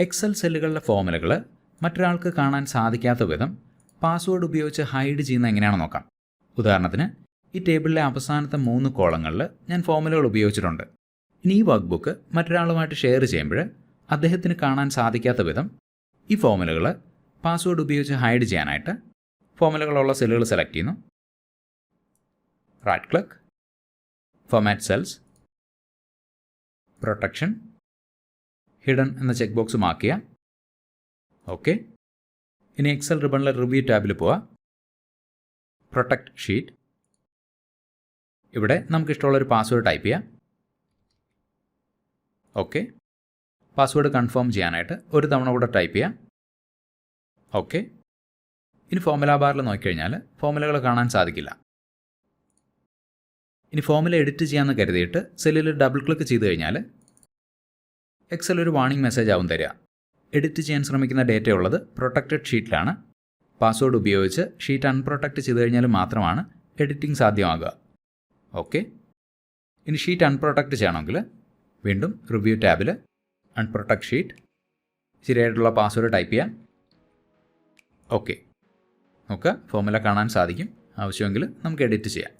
Excel സെല്ലുകളുടെ ഫോമുലകൾ മറ്റൊരാൾക്ക് കാണാൻ സാധിക്കാത്ത വിധം പാസ്വേഡ് ഉപയോഗിച്ച് ഹൈഡ് ചെയ്യുന്ന എങ്ങനെയാണെന്ന് നോക്കാം. ഉദാഹരണത്തിന് ഈ ടേബിളിലെ അവസാനത്തെ മൂന്ന് കോളങ്ങളിൽ ഞാൻ ഫോമുലകൾ ഉപയോഗിച്ചിട്ടുണ്ട്. ഇനി ഈ വർക്ക് ബുക്ക് മറ്റൊരാളുമായിട്ട് ഷെയർ ചെയ്യുമ്പോൾ അദ്ദേഹത്തിന് കാണാൻ സാധിക്കാത്ത വിധം ഈ ഫോമുലകൾ പാസ്വേഡ് ഉപയോഗിച്ച് ഹൈഡ് ചെയ്യാനായിട്ട് ഫോമുലകളുള്ള സെല്ലുകൾ സെലക്ട് ചെയ്യുന്നു. Right click. Format cells. Protection. Hidden എന്ന ചെക്ക് ബോക്സ് മാർക്ക് ചെയ്യാം. ഓക്കെ ഇനി എക്സൽ റിബണിലെ റിവ്യൂ ടാബിൽ പോവാം. പ്രൊട്ടക്ട് ഷീറ്റ് ഇവിടെ നമുക്ക് ഇഷ്ടമുള്ളൊരു പാസ്വേഡ് ടൈപ്പ് ചെയ്യാം. ഓക്കെ പാസ്വേഡ് കൺഫേം ചെയ്യാനായിട്ട് ഒരു തവണ കൂടെ ടൈപ്പ് ചെയ്യാം. ഓക്കെ ഇനി ഫോമുല ബാറിൽ നോക്കിക്കഴിഞ്ഞാൽ ഫോമുലകൾ കാണാൻ സാധിക്കില്ല. ഇനി ഫോമുല എഡിറ്റ് ചെയ്യാമെന്ന് കരുതിയിട്ട് സെല്ലിൽ ഡബിൾ ക്ലിക്ക് ചെയ്ത് കഴിഞ്ഞാൽ എക്സൽ ഒരു വാണിംഗ് മെസ്സേജ് ആവും തരിക. എഡിറ്റ് ചെയ്യാൻ ശ്രമിക്കുന്ന ഡേറ്റ ഉള്ളത് പ്രൊട്ടക്റ്റഡ് ഷീറ്റിലാണ് പാസ്വേഡ് ഉപയോഗിച്ച് ഷീറ്റ് അൺപ്രൊട്ടക്റ്റ് ചെയ്ത് കഴിഞ്ഞാൽ മാത്രമാണ് എഡിറ്റിംഗ് സാധ്യമാകുക. ഓക്കെ ഇനി ഷീറ്റ് അൺപ്രൊട്ടക്റ്റ് ചെയ്യണമെങ്കിൽ വീണ്ടും റിവ്യൂ ടാബിൽ അൺപ്രൊട്ടക്ട് ഷീറ്റ് ശരിയായിട്ടുള്ള പാസ്വേഡ് ടൈപ്പ് ചെയ്യാം. ഓക്കെ നമുക്ക് ഫോമുല കാണാൻ സാധിക്കും. ആവശ്യമെങ്കിൽ നമുക്ക് എഡിറ്റ് ചെയ്യാം.